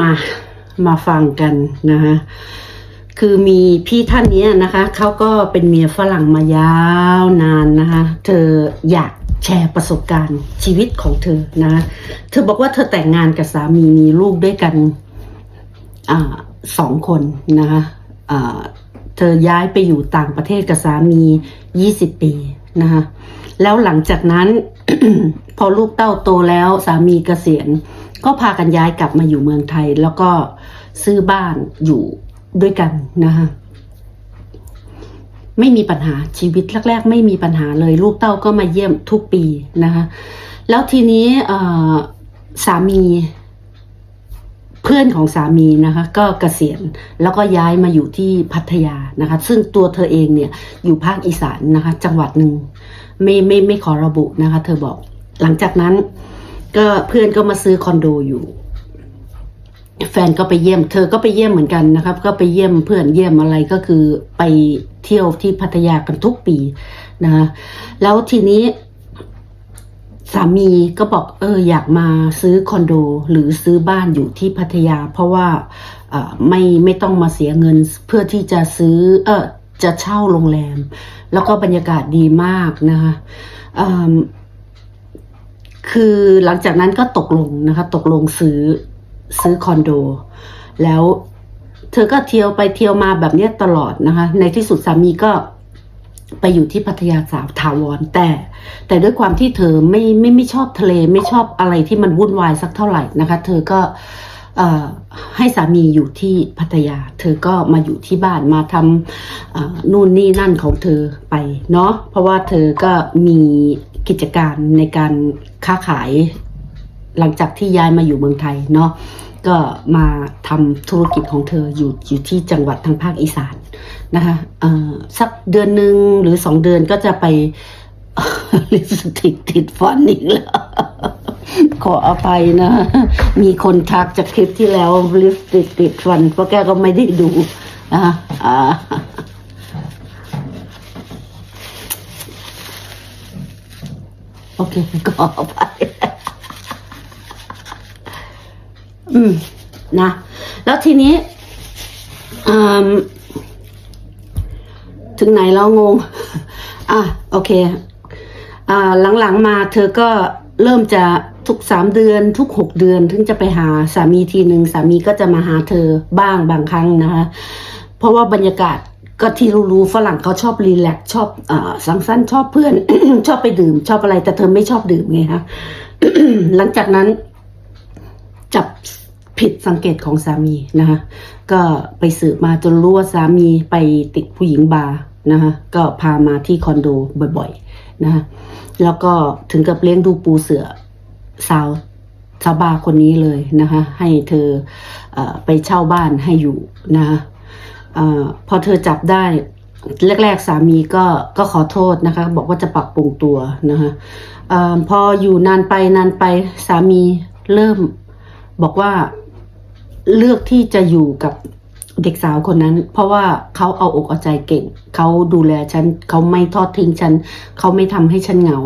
มามาฟังกันนะคะคือมีพี่ท่านนี้นะคะเขาก็เป็นเมียฝรั่งมายาวนานนะคะเธออยากแชร์ประสบการณ์ชีวิตของเธอนะ เธอบอกว่าเธอแต่งงานกับสามีมีลูกด้วยกันอสองคนนะคะอ่าเธอย้ายไปอยู่ต่างประเทศกับสามี 20 ปี นะคะแล้วหลังจากนั้น พอลูกเต้าโตแล้วสามีเกษียณ ก็พากันย้ายกลับมาอยู่เมืองไทย แล้วก็ซื้อบ้านอยู่ด้วยกันนะคะไม่มีปัญหาชีวิตแรก ๆ ไม่มีปัญหาเลย ลูกเต้าก็มาเยี่ยมทุกปีนะคะแล้วทีนี้สามี พื่อนของสามีนะคะก็เกษียณแล้วก็ย้ายมาอยู่ที่พัทยานะคะ ซึ่งตัวเธอเองเนี่ยอยู่ภาคอีสานนะคะ จังหวัดหนึ่งไม่ไม่ไม่ขอระบุนะคะ เธอบอก หลังจากนั้น ก็เพื่อนก็มาซื้อคอนโดอยู่ แฟนก็ไปเยี่ยม เธอก็ไปเยี่ยมเหมือนกันนะครับ ก็ไปเยี่ยมเพื่อนเยี่ยมอะไรก็คือไปเที่ยวที่พัทยากันทุกปีนะ แล้วทีนี้ สามีก็บอกเอออยากมาซื้อคอนโดหรือซื้อบ้านอยู่ที่พัทยา เพราะว่าไม่ไม่ต้องมาเสียเงินเพื่อที่จะซื้อเออจะเช่าโรงแรม แล้วก็บรรยากาศดีมากนะคะคือหลังจากนั้นก็ตกลงนะคะ ตกลงซื้อซื้อคอนโด แล้วเธอก็เที่ยวไปเที่ยวมาแบบนี้ตลอดนะคะ ในที่สุดสามีก็ ไปอยู่ที่พัทยาสาวถาวรแต่ แต่ด้วยความที่เธอไม่ไม่ไม่ชอบทะเลไม่ชอบอะไรที่มันวุ่นวายสักเท่าไหร่นะคะ เธอก็ให้สามีอยู่ที่พัทยา เธอก็มาอยู่ที่บ้านมาทำนู่นนี่นั่นของเธอไปเนาะเพราะว่าเธอก็มีกิจการในการค้าขายหลังจากที่ย้ายมาอยู่เมืองไทยเนาะก็มาทำธุรกิจของเธออยู่อยู่ที่จังหวัดทางภาคอีสาน นะคะสักเดือนหนึ่งหรือสองเดือนก็จะไปลิปสติกติดฟันอีกแล้ว ขออภัยนะ มีคนทักจากคลิปที่แล้วลิปสติกติดฟันเพราะแกก็ไม่ได้ดูนะคะอ่าโอเคก็อภัยอืมนะ แล้วทีนี้อืม ถึงไหนแล้วงง อะโอเค อ่าหลังๆมาเธอก็เริ่มจะทุกสามเดือนทุกหกเดือนถึงจะไปหาสามีทีหนึ่งสามีก็จะมาหาเธอบ้างบางครั้งนะคะ เพราะว่าบรรยากาศก็ที่รู้ๆฝรั่งเขาชอบรีแลกชอบเอ่อสังสรรค์ชอบเพื่อน ชอบไปดื่ม ชอบอะไร แต่เธอไม่ชอบดื่มไงคะหลังจากนั้น จับผิดสังเกตของสามีนะคะก็ไปสืบมาจนรู้ว่าสามีไปติดผู้หญิงบาร์ นะคะก็พามาที่คอนโดบ่อยๆนะคะแล้วก็ถึงกับเลี้ยงดูปูเสือสาวสาวบาคนนี้เลยนะคะให้เธออไปเช่าบ้านให้อยู่นะคะอพอเธอจับได้แรกๆสามีก็ก็ขอโทษนะคะ บอกว่าจะปรับปรุงตัวนะคะออพออยู่นานไปนานไปสามีเริ่มบอกว่าเลือกที่จะอยู่กับ เด็กสาวคนนั้น เพราะว่าเขาเอาอกเอาใจเก่ง เขาดูแลฉัน เขาไม่ทอดทิ้งฉัน เขาไม่ทำให้ฉันเหงา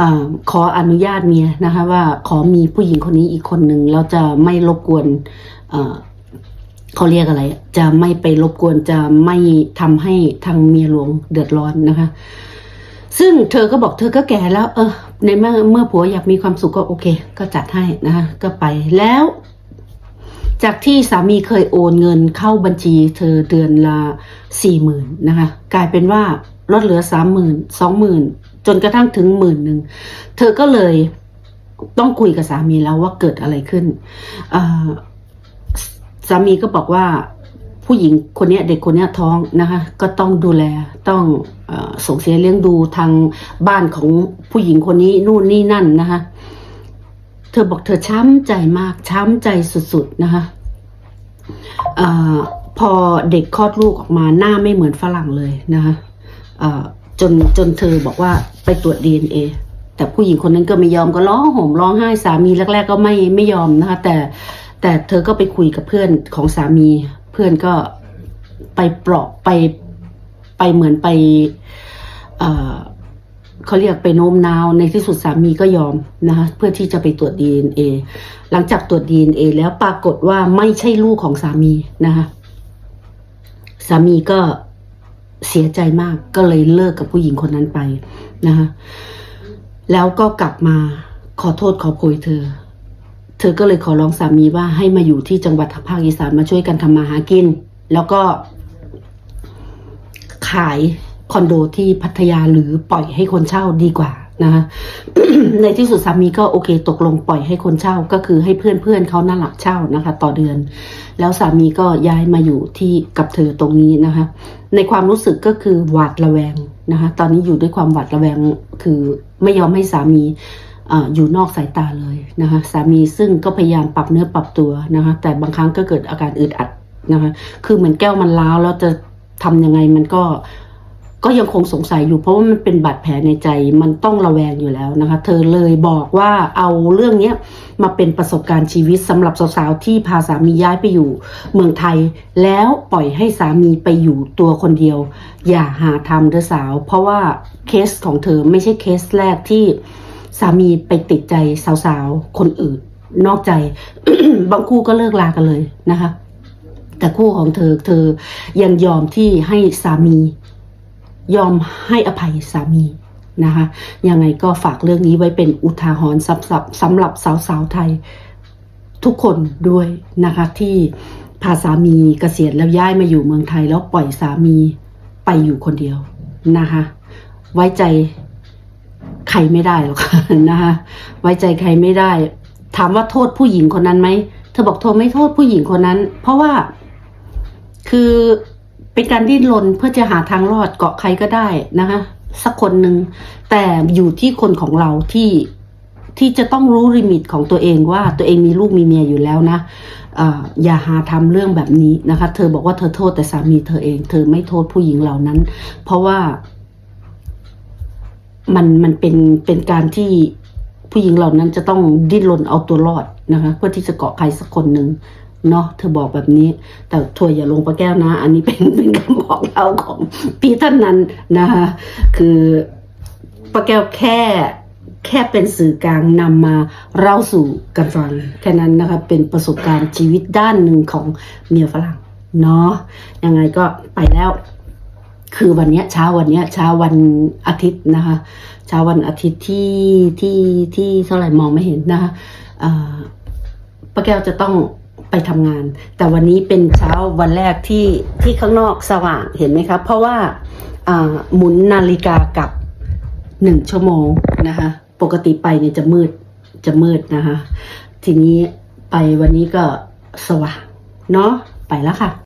อขออนุญาตเมียนะคะ ว่าขอมีผู้หญิงคนนี้อีกคนหนึ่งแล้วจะไม่รบกวนเอ่อเขาเรียกอะไร จะไม่ไปรบกวนจะไม่ทำให้ทางเมียหลวงเดือดร้อนนะคะ ซึ่งเธอก็บอกเธอก็แก่แล้ว เออในเมื่อเมื่อผัวอยากมีความสุขก็โอเค ก็จัดให้นะคะก็ไปแล้ว จากที่สามีเคยโอนเงินเข้าบัญชีเธอเดือนละสี่หมื่นนะคะ กลายเป็นว่าลดเหลือสามหมื่นสองหมื่นจนกระทั่งถึงหมื่นหนึ่งเธอก็เลยต้องคุยกับสามีแล้วว่าเกิดอะไรขึ้นสามีก็บอกว่าผู้หญิงคนนี้เด็กคนนี้ท้องนะคะ ก็ต้องดูแลต้องอส่งเสียเลี้ยงดูทางบ้านของผู้หญิงคนนี้นู่นนี่นั่นนะคะ ธอบอกเธอช้ำใจมาก ช้ำใจสุดๆนะคะอพอเด็กคลอดลูกออกมาหน้าไม่เหมือนฝรั่งเลยนะคะจนจนเธอบอกว่าไปตรวจ DNA แต่ผู้หญิงคนนั้นก็ไม่ยอมก็ร้องห่มร้องไห้สามีแรก ๆ ก็ไม่ไม่ยอมนะคะ แต่แต่เธอก็ไปคุยกับเพื่อนของสามีเพื่อนก็ไปเปลอบไปไปเหมือนไป เขาเรียกไปโน้มน้าวในที่สุดสามีก็ยอมนะคะเพื่อที่จะไปตรวจ DNA หลังจากตรวจ DNA แล้วปรากฏว่าไม่ใช่ลูกของสามีนะคะสามีก็เสียใจมากก็เลยเลิกกับผู้หญิงคนนั้นไปนะคะแล้วก็กลับมาขอโทษขอโพยเธอ เธอก็เลยขอร้องสามีว่าให้มาอยู่ที่จังหวัดภาคอีสานมาช่วยกันทำมาหากิน แล้วก็ขาย คอนโดที่พัทยาหรือปล่อยให้คนเช่าดีกว่านะคะในที่สุดสามีก็โอเคตกลงปล่อยให้คนเช่าก็คือให้เพื่อนเพื่อนๆเขาน่าหลักเช่านะคะ ต่อเดือน แล้วสามีก็ย้ายมาอยู่ที่กับเธอตรงนี้นะคะ ในความรู้สึกก็คือหวาดระแวงนะคะตอนนี้อยู่ด้วยความหวาดระแวงคือไม่ยอมให้สามีอออยู่นอกสายตาเลยนะคะสามีซึ่งก็พยายามปรับเนื้อปรับตัวนะคะแต่บางครั้งก็เกิดอาการอึดอัดนะคะคือเหมือนแก้วมันล้าวแล้วจะทำยังไงมันก็ ก็ยังคงสงสัยอยู่เพราะว่ามันเป็นบาดแผลในใจมันต้องระแวงอยู่แล้วนะคะ เธอเลยบอกว่าเอาเรื่องนี้มาเป็นประสบการณ์ชีวิตสำหรับสาวๆที่พาสามีย้ายไปอยู่เมืองไทย แล้วปล่อยให้สามีไปอยู่ตัวคนเดียว อย่าหาทำเด้อสาว เพราะว่าเคสของเธอไม่ใช่เคสแรกที่สามีไปติดใจสาวๆคนอื่น นอกใจบางคู่ก็เลิกลากันเลยนะคะ แต่คู่ของเธอเธอยังยอมที่ให้สามี ยอมให้อภัยสามีนะคะยังไงก็ฝากเรื่องนี้ไว้เป็นอุทาหรณ์สำหรับสำหรับสาวๆไทยทุกคนด้วยนะคะที่พาสามีเกษียณแล้วย้ายมาอยู่เมืองไทยแล้วปล่อยสามีไปอยู่คนเดียวนะคะไว้ใจใครไม่ได้หรอกค่ะนะคะไว้ใจใครไม่ได้ ถามว่าโทษผู้หญิงคนนั้นไหมเธอบอกเธอไม่โทษผู้หญิงคนนั้น เพราะว่าคือ เป็นการดิ้นรนเพื่อจะหาทางรอดเกาะใครก็ได้นะคะสักคนหนึ่งแต่อยู่ที่คนของเราที่ที่จะต้องรู้ลิมิตของตัวเองว่าตัวเองมีลูกมีเมียอยู่แล้วนะอย่าหาทำเรื่องแบบนี้นะคะ เธอบอกว่าเธอโทษแต่สามีเธอเอง เธอไม่โทษผู้หญิงเหล่านั้น เพราะว่ามันมันเป็นเป็นการที่ผู้หญิงเหล่านั้นจะต้องดิ้นรนเอาตัวรอดนะคะ เพื่อที่จะเกาะใครสักคนหนึ่ง เนาะเธอบอกแบบนี้ แต่ถั่วอย่าลงปลาแก้วนะ อันนี้เป็นเป็นคำบอกเล่าของพี่ท่านนั้นนะคะคือปลาแก้วแค่แค่เป็นสื่อกลางนำมาเล่าสู่กันฟังแค่นั้นนะคะเป็นประสบการณ์ชีวิตด้านหนึ่งของเมียฝรั่งเนาะยังไงก็ไปแล้ว คือวันนี้เช้าวันนี้เช้าวันอาทิตย์นะคะเช้าวันอาทิตย์ที่ที่ที่เท่าไหร่มองไม่เห็นนะคะป้าแก้วจะต้อง ไปทำงาน แต่วันนี้เป็นเช้าวันแรกที่ที่ข้างนอกสว่างเห็นไหมคะเพราะว่าหมุนนาฬิกากับหนึ่งชั่วโมงนะคะปกติไปเนี่ยจะมืดจะมืดนะคะ ทีนี้ไปวันนี้ก็สว่างเนาะไปแล้วค่ะ